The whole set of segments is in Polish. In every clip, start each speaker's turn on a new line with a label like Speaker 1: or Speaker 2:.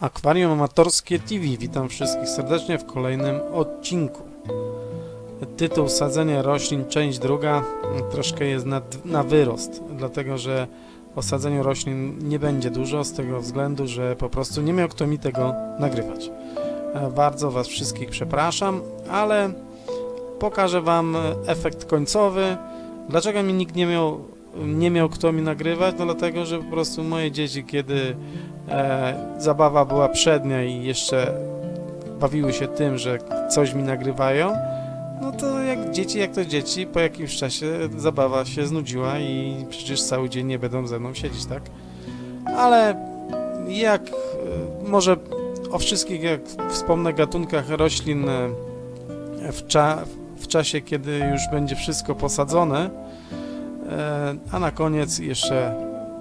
Speaker 1: Akwarium Amatorskie TV. Witam wszystkich serdecznie w kolejnym odcinku. Tytuł Sadzenie roślin, część druga, troszkę jest na, na wyrost, dlatego że o sadzeniu roślin nie będzie dużo, z tego względu, że po prostu nie miał kto mi tego nagrywać. E, Bardzo Was wszystkich przepraszam, ale pokażę Wam efekt końcowy. Dlaczego mi nikt nie miał, nie miał kto mi nagrywać? No dlatego, że po prostu moje dzieci, kiedy e, zabawa była przednia i jeszcze bawiły się tym, że coś mi nagrywają, no to jak dzieci, jak to dzieci, po jakimś czasie zabawa się znudziła i przecież cały dzień nie będą ze mną siedzieć, tak? Ale jak e, może o wszystkich, jak wspomnę, gatunkach roślin e, w, cza w czasie, kiedy już będzie wszystko posadzone, e, a na koniec jeszcze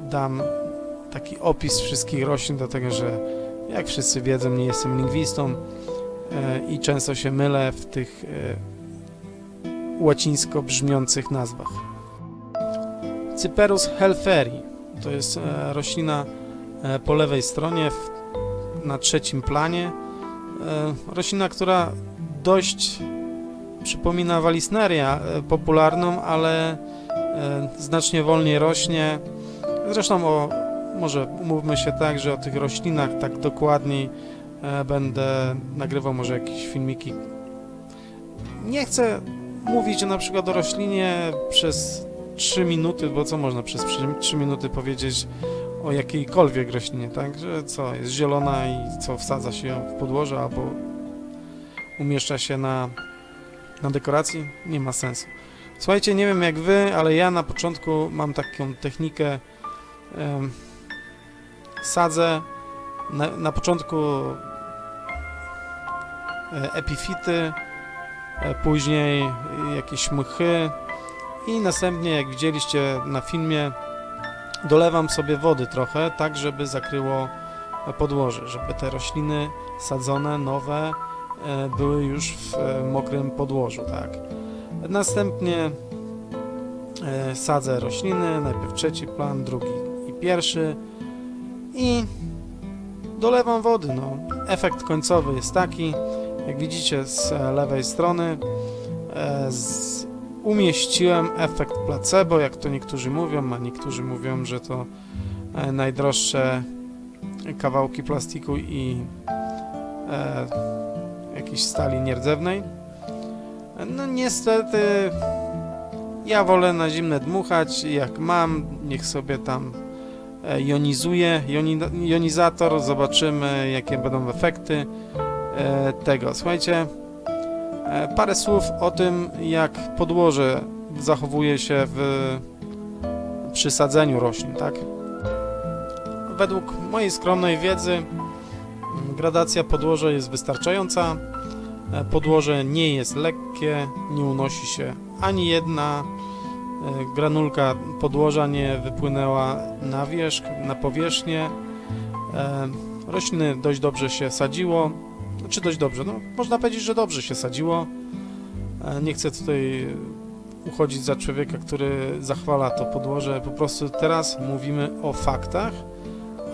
Speaker 1: dam taki opis wszystkich roślin, dlatego że jak wszyscy wiedzą, nie jestem lingwistą i często się mylę w tych łacińsko brzmiących nazwach. Cyperus helferi to jest e, roślina e, po lewej stronie, w, na trzecim planie. E, roślina, która dość przypomina walisneria popularną, ale znacznie wolniej rośnie. Zresztą o może umówmy się tak, że o tych roślinach tak dokładniej będę nagrywał może jakieś filmiki. Nie chcę mówić na przykład o roślinie przez 3 minuty, bo co można przez 3 minuty powiedzieć o jakiejkolwiek roślinie, tak? Że co, jest zielona i co, wsadza się w podłoże albo umieszcza się na, na dekoracji? Nie ma sensu. Słuchajcie, nie wiem jak wy, ale ja na początku mam taką technikę sadzę na, na początku e, epifity, później jakieś mchy i następnie, jak widzieliście na filmie, dolewam sobie wody trochę, tak żeby zakryło podłoże, żeby te rośliny sadzone, nowe, e, były już w e, mokrym podłożu, tak. Następnie e, sadzę rośliny, najpierw trzeci plan, drugi i pierwszy i dolewam wody. No. Efekt końcowy jest taki, jak widzicie z e, lewej strony e, z, umieściłem efekt placebo, jak to niektórzy mówią, a niektórzy mówią, że to e, najdroższe kawałki plastiku i e, jakiejś stali nierdzewnej. No niestety ja wolę na zimne dmuchać, jak mam, niech sobie tam jonizuje, joni, jonizator, zobaczymy jakie będą efekty tego. Słuchajcie, e, parę słów o tym jak podłoże zachowuje się w przy sadzeniu roślin, tak? Według mojej skromnej wiedzy m, gradacja podłoża jest wystarczająca. E, Podłoże nie jest lekkie, nie unosi się ani jedna e, granulka podłoża nie wypłynęła na wierzch, na powierzchnię. E, Rośliny dość dobrze się sadziło, czy dość dobrze, no można powiedzieć, że dobrze się sadziło. E, Nie chcę tutaj uchodzić za człowieka, który zachwala to podłoże, po prostu teraz mówimy o faktach,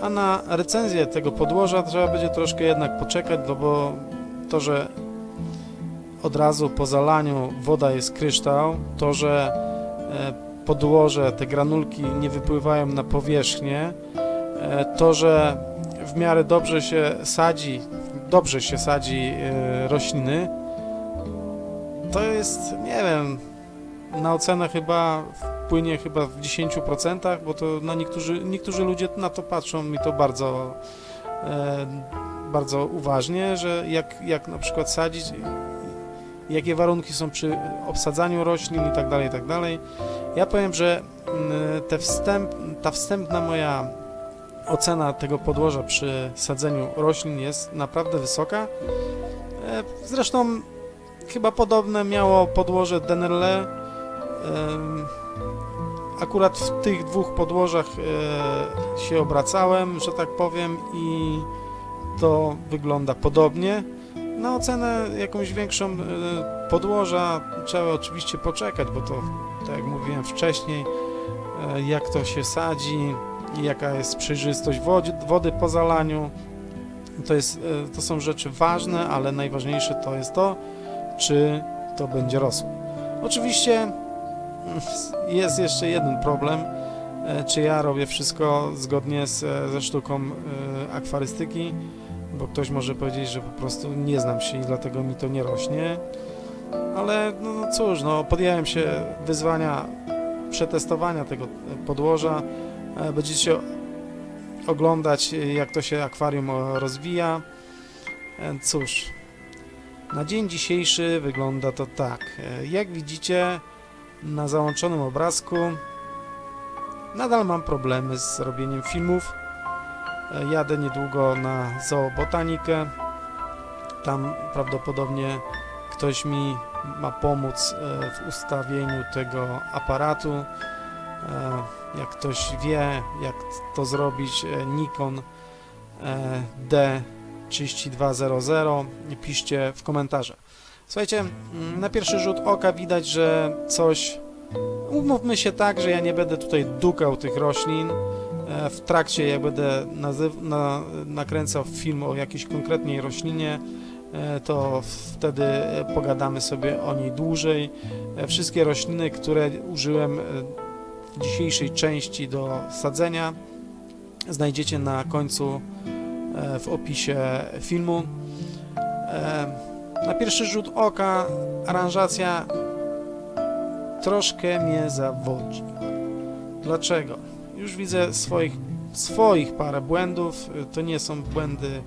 Speaker 1: a na recenzję tego podłoża trzeba będzie troszkę jednak poczekać, no bo to, że od razu po zalaniu woda jest kryształ, to, że e, podłoże, te granulki nie wypływają na powierzchnię, e, to, że w miarę dobrze się sadzi, dobrze się sadzi e, rośliny, to jest, nie wiem, na ocenę chyba wpłynie chyba w 10%, bo to na niektórzy, niektórzy ludzie na to patrzą i to bardzo e, bardzo uważnie, że jak, jak na przykład sadzić, jakie warunki są przy obsadzaniu roślin i tak dalej, i tak dalej. Ja powiem, że mm, te wstęp, ta wstępna moja ocena tego podłoża przy sadzeniu roślin jest naprawdę wysoka. E, Zresztą chyba podobne miało podłoże Denerle, em, akurat w tych dwóch podłożach e, się obracałem, że tak powiem, i to wygląda podobnie. Na ocenę jakąś większą e, podłoża trzeba oczywiście poczekać, bo to, tak jak mówiłem wcześniej, e, jak to się sadzi, jaka jest przejrzystość wody, wody po zalaniu. To, jest, e, to są rzeczy ważne, ale najważniejsze to jest to, czy to będzie rosło. Oczywiście mm, jest jeszcze jeden problem, e, czy ja robię wszystko zgodnie z, e, ze sztuką akwarystyki, bo ktoś może powiedzieć, że po prostu nie znam się i dlatego mi to nie rośnie, ale no no cóż, no podjąłem się wyzwania przetestowania tego podłoża, Będziecie oglądać, e, jak to się akwarium e, rozwija. E, Cóż, na dzień dzisiejszy wygląda to tak. E, Jak widzicie na załączonym obrazku, nadal mam problemy z robieniem filmów. E, Jadę niedługo na zoobotanikę. Tam prawdopodobnie ktoś mi ma pomóc e, w ustawieniu tego aparatu. E, Jak ktoś wie, jak to zrobić, e, Nikon e, D3200, piszcie w komentarze. Słuchajcie, mm, na pierwszy rzut oka widać, że coś. Umówmy się tak, że ja nie będę tutaj dukał tych roślin. W trakcie, jak będę na, nakręcał film o jakiejś konkretnej roślinie, to wtedy pogadamy sobie o niej dłużej. Wszystkie rośliny, które użyłem dzisiejszej części do sadzenia, znajdziecie na końcu e, w opisie filmu. E, Na pierwszy rzut oka aranżacja troszkę mnie zawodzi. Dlaczego? Już widzę swoich, swoich parę błędów. To nie są błędy.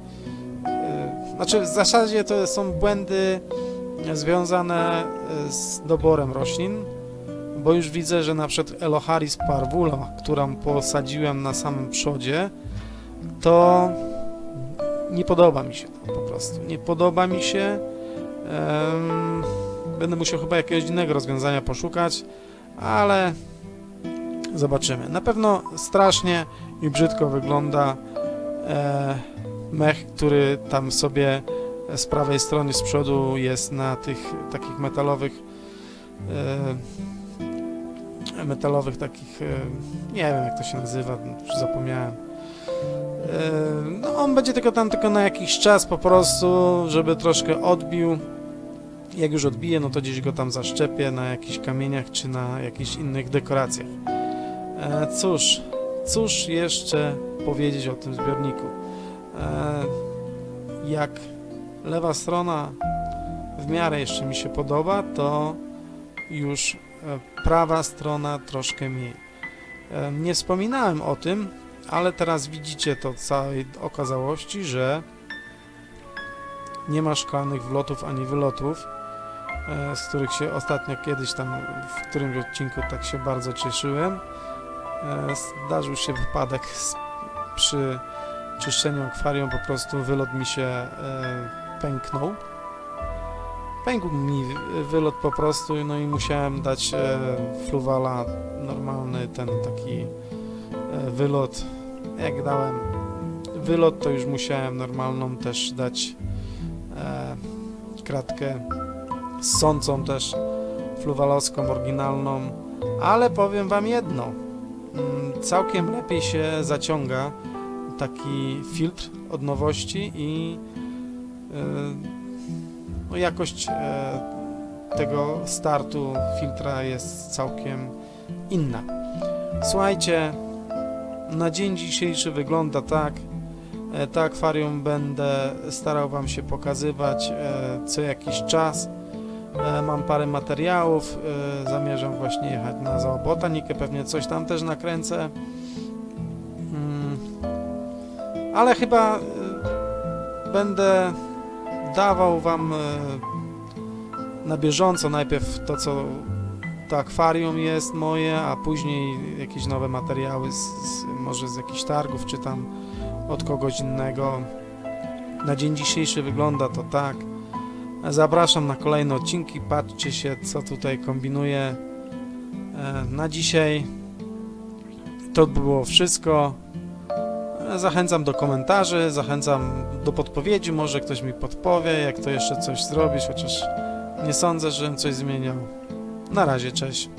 Speaker 1: e, Znaczy, w zasadzie to są błędy związane z doborem roślin, bo już widzę, że na przykład Eloharis parvula, którą posadziłem na samym przodzie, to nie podoba mi się to po prostu. Nie podoba mi się. Będę musiał chyba jakiegoś innego rozwiązania poszukać, ale zobaczymy. Na pewno strasznie i brzydko wygląda e, mech, który tam sobie z prawej strony z przodu jest na tych takich metalowych e, metalowych takich e, nie wiem jak to się nazywa, już zapomniałem. E, No on będzie tylko tam tylko na jakiś czas po prostu, żeby troszkę odbił. Jak już odbije, no to gdzieś go tam zaszczepię na jakichś kamieniach czy na jakichś innych dekoracjach. E, Cóż, cóż jeszcze powiedzieć o tym zbiorniku? Jak lewa strona w miarę jeszcze mi się podoba, to już prawa strona troszkę mniej. E, Nie wspominałem o tym, ale teraz widzicie to całej okazałości, że nie ma szklanych wlotów ani wylotów, e, z których się ostatnio kiedyś tam w którymś odcinku tak się bardzo cieszyłem. E, Zdarzył się wypadek przy czyszczeniu akwarium, po prostu wylot mi się pęknął. Pękł mi wy- wylot po prostu, no i musiałem dać e, fluwala normalny, ten taki e, wylot. Jak dałem wylot, to już musiałem normalną też dać e, kratkę z sącą też fluwalowską, oryginalną, ale powiem wam jedno, mm, całkiem lepiej się zaciąga taki filtr od nowości i e, no, jakość e, tego startu filtra jest całkiem inna. Słuchajcie, na dzień dzisiejszy wygląda tak. E, To akwarium będę starał Wam się pokazywać e, co jakiś czas. Mam parę materiałów, zamierzam właśnie jechać na zoobotanikę, pewnie coś tam też nakręcę. Mm, Ale chyba będę dawał Wam e, na bieżąco najpierw to, co to akwarium jest moje, a później jakieś nowe materiały, z, z, może z jakichś targów, czy tam od kogoś innego. Na dzień dzisiejszy wygląda to tak. Zapraszam na kolejne odcinki, patrzcie się, co tutaj kombinuję. E, Na dzisiaj To by było wszystko. E, Zachęcam do komentarzy, zachęcam do podpowiedzi, może ktoś mi podpowie, jak to jeszcze coś zrobić, chociaż nie sądzę, żebym coś zmieniał. Na razie, cześć.